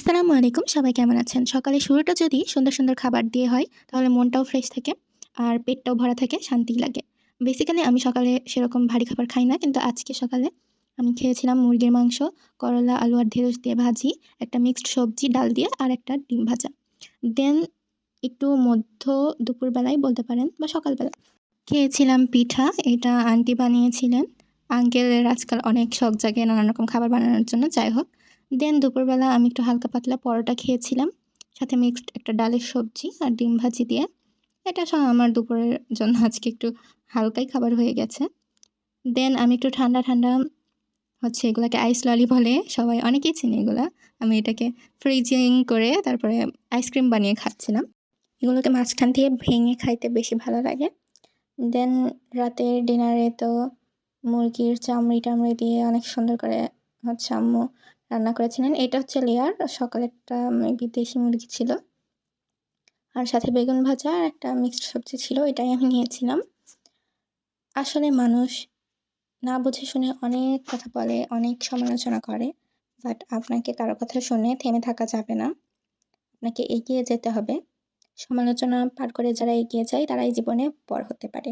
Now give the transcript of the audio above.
আসসালামু আলাইকুম সবাই কেমন আছেন? সকালে শুরুটা যদি সুন্দর সুন্দর খাবার দিয়ে হয়, তাহলে মনটাও ফ্রেশ থাকে আর পেটটাও ভরা থাকে শান্তি লাগে। বেসিক্যালি আমি সকালে সেরকম ভারী খাবার খাই না, কিন্তু আজকে সকালে আমি খেয়েছিলাম মুরগির মাংস, করলা, আলু আর ঢেঁড়স দিয়ে ভাজি, একটা মিক্সড সবজি, ডাল দিয়ে আর একটা ডিম ভাজা। দেন একটু মধ্য দুপুরবেলায় বলতে পারেন বা সকালবেলা খেয়েছিলাম পিঠা, এটা আন্টি বানিয়েছিলেন। আঙ্কেলের আজকাল অনেক শখ জাগে নানান রকম খাবার বানানোর জন্য, যাই হোক। দেন দুপুরবেলা আমি একটু হালকা পাতলা পরোটা খেয়েছিলাম, সাথে মিক্সড একটা ডালের সবজি আর ডিম ভাজি দিয়ে। এটা আমার দুপুরের জন্য আজকে একটু হালকাই খাবার হয়ে গেছে। দেন আমি একটু ঠান্ডা ঠান্ডা, হচ্ছে এগুলোকে আইস ললি বলে, সবাই অনেকেই চিনি এগুলো। আমি এটাকে ফ্রিজিং করে তারপরে আইসক্রিম বানিয়ে খাচ্ছিলাম। এগুলোকে মাঝখান দিয়ে ভেঙে খাইতে বেশি ভালো লাগে। দেন রাতের ডিনারে তো মুরগির চামড়ি টামড়ি দিয়ে অনেক সুন্দর করে হচ্ছে আম্মু রান্না করেছিলেন। এটা হচ্ছে লেয়ার সকালেরটা মেবি দেশি মুরগি ছিল। আর সাথে বেগুন ভাজা আর একটা মিক্সড সবজি ছিল, এটাই আমি নিয়েছিলাম। আসলে মানুষ না বুঝে শুনে অনেক কথা বলে, অনেক সমালোচনা করে বাট আপনাকে কারও কথা শুনে থেমে থাকা যাবে না। আপনাকে এগিয়ে যেতে হবে। সমালোচনা পার করে যারা এগিয়ে যায়, তারাই জীবনে বড় হতে পারে।